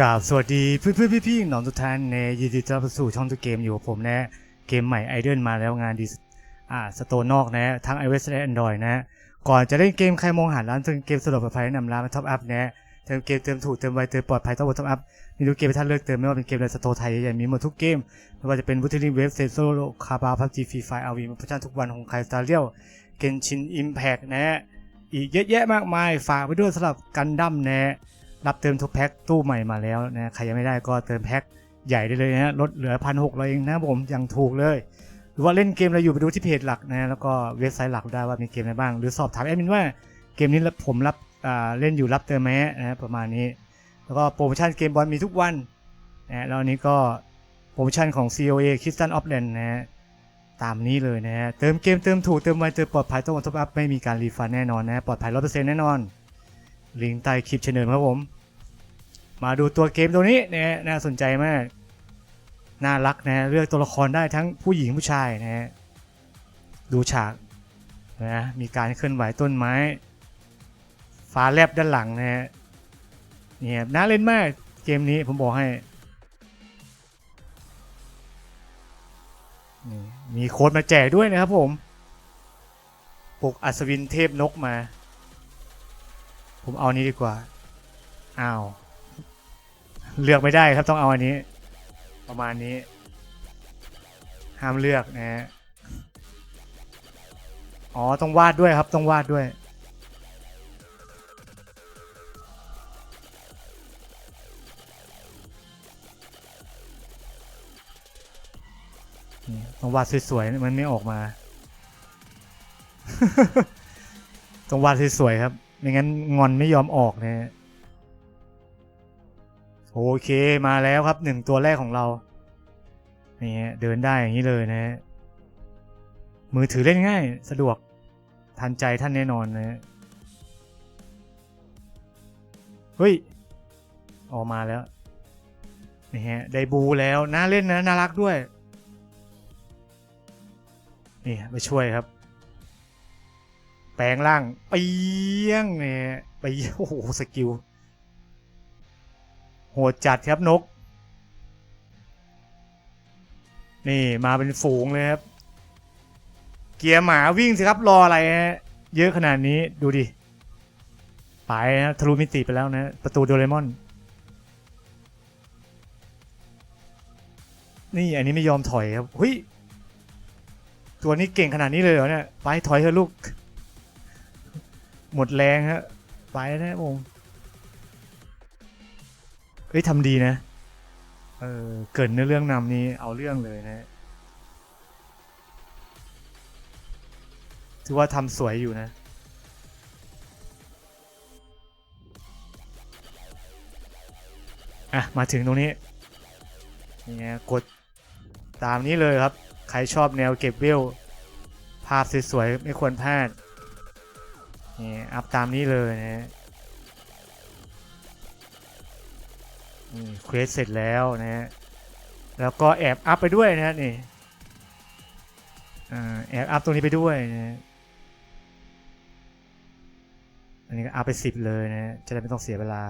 กราบสวัสดีเพื่อนเพื่อนพี่พี่ๆน้องทุกท่านในยินดีต้อนรับสู่ช่องทุกเกมอยู่กับผมนะเกมใหม่ไอเดนมาแล้วงานดีอ่าสโตนนอกนะทั้ง iOS และ Android นะ ก่อนจะเล่นเกมใครมองหาร้านเติมเกมสะดวกปลอดภัยแนะนำร้านมาท็อปอัพนะเติมเกมเติมถูกเติมไวเติมปลอดภัยต้องบนท็อปอัพมีทุกเกมท่านเลือกเติมไม่ว่าเป็นเกมในสโตร์ไทยใหญ่ๆมีหมดทุกเกมไม่ว่าจะเป็นบูติลิงเว็บเซนโซโลคาบาพับจีฟรีไฟอาวีมาพัฒนาทุกวันของใครสตาร์เรียลเกนชินอิมแพกนะอีกเยอะแยะมากมายฝากไว้ด้วยสำหรับกันดั้มนะ รับเติมทุกแพ็คตู้ใหม่มาแล้วนะใครยังไม่ได้ก็เติมแพ็คใหญ่ได้เลยนะลดเหลือพันหกเองนะผมยังถูกเลย หรือว่าเล่นเกมอะไรอยู่ไปดูที่เพจหลักนะแล้วก็เว็บไซต์หลักได้ว่ามีเกมอะไรบ้าง หรือสอบถามแอดมินว่าเกมนี้ผมรับเล่นอยู่รับเติมไหมนะประมาณนี้ แล้วก็โปรโมชั่นเกมบอลมีทุกวันนะแล้วนี้ก็โปรโมชั่นของ COA Crystal of Land นะฮะตามนี้เลยนะฮะเติมเกมเติมถูกเติมไวเติมปลอดภัยต้องวันท็อปอัพไม่มีการรีฟันแน่นอนนะปลอดภัยร้อเปอร์เซ็นต์แน่นอนลิงก์ใต้คลิปเชิญครับผม มาดูตัวเกมตัวนี้นะฮะน่าสนใจมาก น่ารักนะเลือกตัวละครได้ทั้งผู้หญิงผู้ชายนะฮะดูฉากนะมีการเคลื่อนไหวต้นไม้ ฟ้าแลบด้านหลังนะฮะเนี่ยน่าเล่นมากเกมนี้ผมบอกให้มีโค้ดมาแจกด้วยนะครับผมปกอัศวินเทพนกมา ผมเอานี้ดีกว่า อ้าว เลือกไม่ได้ครับต้องเอาอันนี้ ประมาณนี้ ห้ามเลือกนะฮะอ๋อต้องวาดด้วยครับต้องวาดด้วย ต้องวาดสวยๆมันไม่ออกมา ต้องวาดสวยๆครับไม่งั้นงอนไม่ยอมออกนะฮะ โอเคมาแล้วครับหนึ่งตัวแรกของเรานี่ฮะเดินได้อย่างนี้เลยนะฮะมือถือเล่นง่าย สะดวกทันใจท่านแน่นอนนะฮะเฮ้ยออกมาแล้วนี่ฮะได้บูแล้วน่าเล่นนะน่ารักด้วยนี่มาช่วยครับ แปลงร่างเปียงเนี่ยไปโอ้โหสกิล โหดจัดครับนก นี่มาเป็นฝูงเลยครับ เกียร์หมาวิ่งสิครับรออะไรฮะเยอะขนาดนี้ดูดิไปนะทะลุมิติไปแล้วนะ ประตูโดเรมอน นี่อันนี้ไม่ยอมถอยครับเฮ้ยตัวนี้เก่งขนาดนี้เลยเหรอเนี่ย ไปถอยเถอะลูก หมดแรงฮะไปนะผม ฮ้ยทำดีนะ เออเกิดในเรื่องนำนี้เอาเรื่องเลยนะถือว่าทำสวยอยู่นะ อะ มาถึงตรงนี้นี่ไงกดตามนี้เลยครับ ใครชอบแนวเก็บเวล ภาพสวยๆ ไม่ควรพลาดนี่อัพตามนี้เลยนะ นี่เควสเสร็จแล้วนะฮะแล้วก็แอบอัพไปด้วยนะฮะนี่แอบอัพตรงนี้ไปด้วยนะฮะอันนี้ก็อัพไปสิบเลยนะฮะจะได้ไม่ต้องเสียเวลา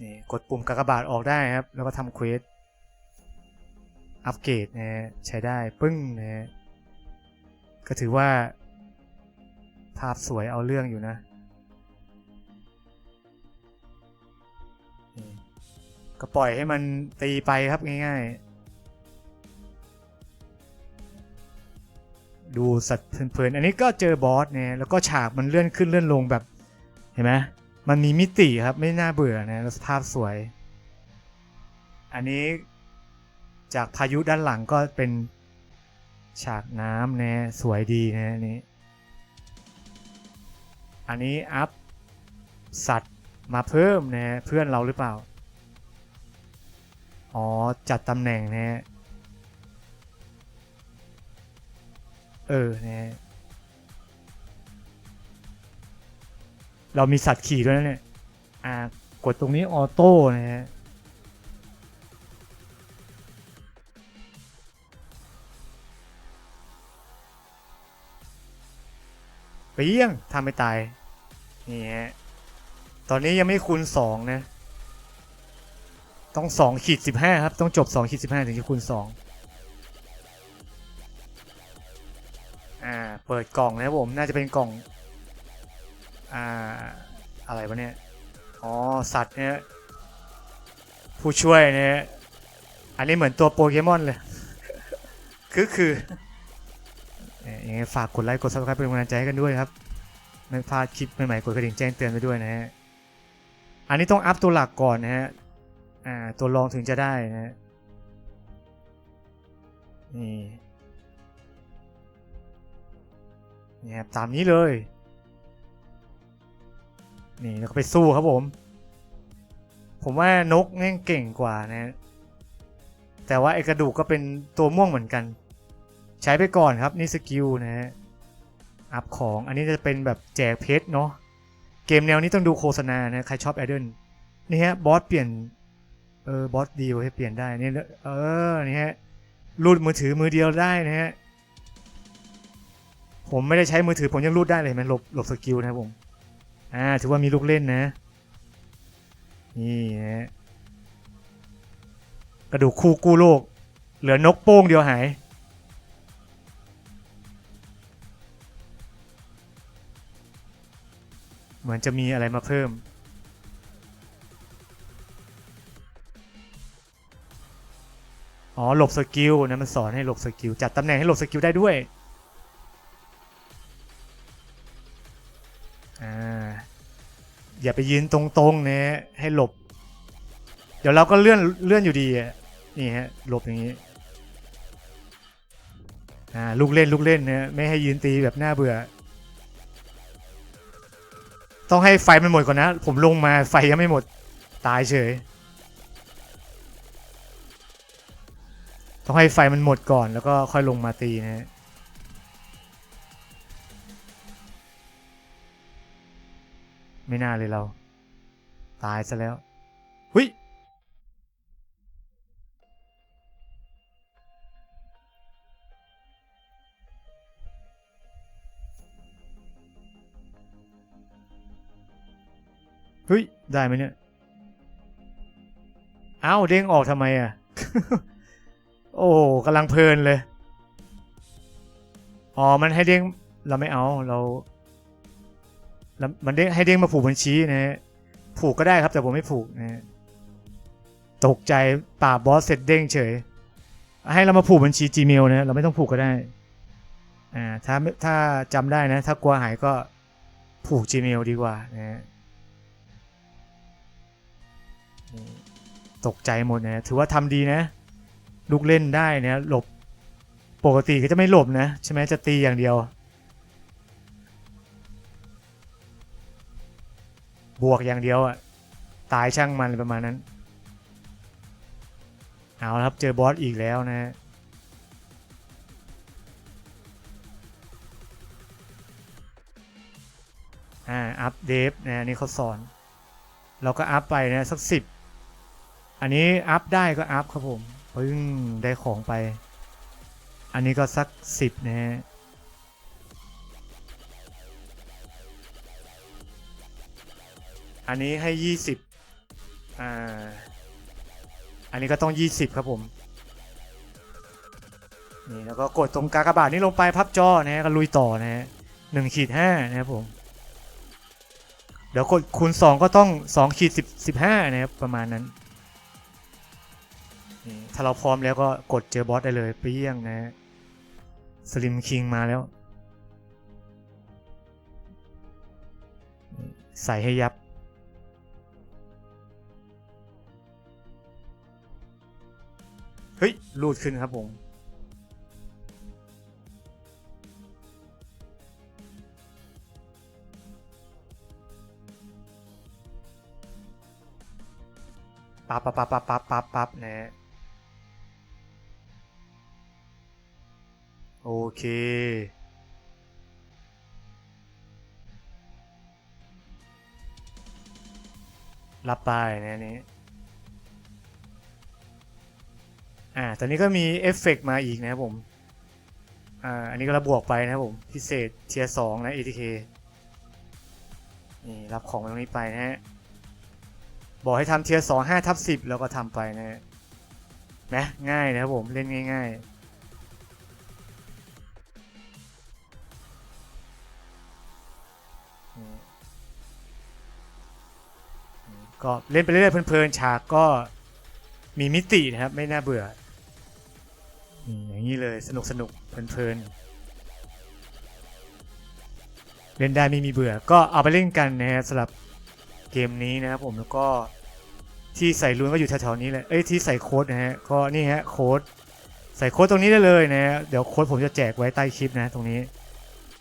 นี่กดปุ่มกากบาทออกได้ครับ แล้วก็ทำเควสอัปเกรดนะฮะใช้ได้ปึ้งนะฮะก็ถือว่า ภาพสวยเอาเรื่องอยู่นะ ก็ปล่อยให้มันตีไปครับง่ายๆ ดูสัตว์เพลินๆอันนี้ก็เจอบอสเนี่ยแล้วก็ฉากมันเลื่อนขึ้นเลื่อนลงแบบเห็นไหมมันมีมิติครับไม่น่าเบื่อนะแล้วภาพสวย อันนี้จากพายุด้านหลังก็เป็นฉากน้ำนะสวยดีนะนนี้อันนี้อัพสัตว์มาเพิ่มนะเพื่อนเราหรือเปล่า อ๋อ จัดตำแหน่งนะฮะ เออนะฮะ เรามีสัตว์ขี่ด้วยนะเนี่ย อ่า กดตรงนี้ออโต้นะฮะ เปี้ยงทำไม่ตายนนี่ฮะ ตอนนี้ยังไม่คูณสองนะ ต้องสองขีดสิบห้าครับ ต้องจบสองขีดสิบห้าถึงจะคูณสองอ่า เปิดกล่องนะครับผม น่าจะเป็นกล่อง อ่า อะไรวะเนี่ย อ๋อ สัตว์เนี่ยผู้ช่วยเนี่ย อันนี้เหมือนตัวโปเกมอนเลย คือคือเอ่อยังไงฝากกดไลค์กด subscribe เป็นกำลังใจให้กันด้วยครับ ไม่พลาดคลิปใหม่ๆกดกระดิ่งแจ้งเตือนไปด้วยนะฮะ อันนี้ต้องอัพตัวหลักก่อนนะฮะ อ่าตัวรองถึงจะได้นะฮะนี่นี่ครับตามนี้เลย นี่แล้วก็ไปสู้ครับผม ผมว่านกแม่งเก่งกว่านะ แต่ว่าไอกระดูกก็เป็นตัวม่วงเหมือนกัน ใช้ไปก่อนครับนี่สกิลนะฮะอัพของอันนี้จะเป็นแบบแจกเพชรเนาะเกมแนวนี้ต้องดูโฆษณานะ ใครชอบแอดเดิลนี่ฮะบอสเปลี่ยน เออบอสดีลให้เปลี่ยนได้นี่เออนี่ฮะรูดมือถือมือเดียวได้นะฮะผมไม่ได้ใช้มือถือผมยังรูดได้เลยมันหลบหลบสกิลนะครับผมอ่าถือว่ามีลูกเล่นนะ นี่นะฮะกระดูกคู่กู้โลก เหลือนกโป้งเดียวหาย เหมือนจะมีอะไรมาเพิ่ม อ๋อหลบสกิลนะมันสอนให้หลบสกิลจัดตำแหน่งให้หลบสกิลได้ด้วยอ่าอย่าไปยืนตรงๆนะให้หลบ เดี๋ยวเราก็เลื่อนเลื่อนอยู่ดีนี่ฮะหลบอย่างนี้อ่าลูกเล่นลูกเล่นนะไม่ให้ยืนตีแบบน่าเบื่อ ต้องให้ไฟมันหมดก่อนนะ ผมลงมาไฟยังไม่หมดตายเฉย ต้องให้ไฟมันหมดก่อนแล้วก็ค่อยลงมาตีนะฮะไม่น่าเลยเรา ตายซะแล้วหุยเฮ้ย ได้ไหมเนี่ย เอ้าเด้งออกทำไมอะ โอ้โหกำลังเพลินเลย อ๋อ มันให้เด้งเราไม่เอาเราแล้วมันเด้งให้เด้งมาผูกบัญชีนะฮะผูกก็ได้ครับแต่ผมไม่ผูกนะฮะตกใจป่าบบอสเสร็จเด้งเฉย ให้เรามาผูกบัญชี Gmail นะเราไม่ต้องผูกก็ได้อ่าถ้าไม่ถ้าจำได้นะ ถ้ากลัวหายก็ผูก Gmail ดีกว่านะฮะตกใจหมดนะถือว่าทำดีนะ ลูกเล่นได้เนะหลบปกติก็จะไม่หลบนะใช่ไหมจะตีอย่างเดียว บวกอย่างเดียวอะตายช่างมันประมาณนั้น เอาละครับเจอบอสอีกแล้วนะฮะอ่าอัพเดฟนะอันนี่เขาสอน เราก็อัพไปนะสักสิบอันนี้อัพได้ก็อัพครับผม ปึ้งได้ของไป อันนี้ก็สักสิบนะฮะอันนี้ให้ยี่สิบอ่า อันนี้ก็ต้องยี่สิบครับผม นี่แล้วก็กดตรงกากบาทนี้ลงไปพับจอนะฮะก็ลุยต่อนะฮะหนึ่งขีดห้านะครับผม เดี๋ยวกดคูณสองก็ต้องสองขีดสิบสิบห้านะครับประมาณนั้น ถ้าเราพร้อมแล้วก็กดเจอบอสได้เลยเปรี้ยงนะสลิมคิงมาแล้ว ใส่ให้ยับ เฮ้ย รูดขึ้นครับผมปั๊บปั๊บปั๊บปั๊บปั๊บปั๊บปั๊บนะ โอเค รับไปนะนี้ อ่าตอนนี้ก็มีเอฟเฟกต์มาอีกนะครับผม อ่า อันนี้ก็ระบวกไปนะครับผม พิเศษเทียร์สองนะ ATK นี่ รับของตรงนี้ไปนะฮะ บอกให้ทำเทียร์สองห้าทับสิบแล้วก็ทำไปนะฮะนะง่ายนะครับผม เล่นง่าย ๆ ก็เล่นไปเรื่อยๆเพลินๆฉากก็มีมิตินะครับ ไม่น่าเบื่ออย่างนี้เลยสนุกสนุกๆเพลินๆเล่นได้ไม่มีเบื่อ ก็เอาไปเล่นกันนะฮะสำหรับเกมนี้นะครับผมแล้วก็ที่ใส่ลุ้นก็อยู่แถวๆนี้แหละเอ้ยที่ใส่โค้ดนะฮะก็นี่ฮะโค้ดใส่โค้ดตรงนี้ได้เลยนะฮะเดี๋ยวโค้ดผมจะแจกไว้ใต้คลิปนะ ตรงนี้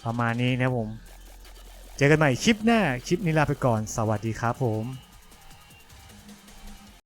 ประมาณนี้นะผม เจอกันใหม่คลิปหน้าคลิปนี้ลาไปก่อน สวัสดีครับผม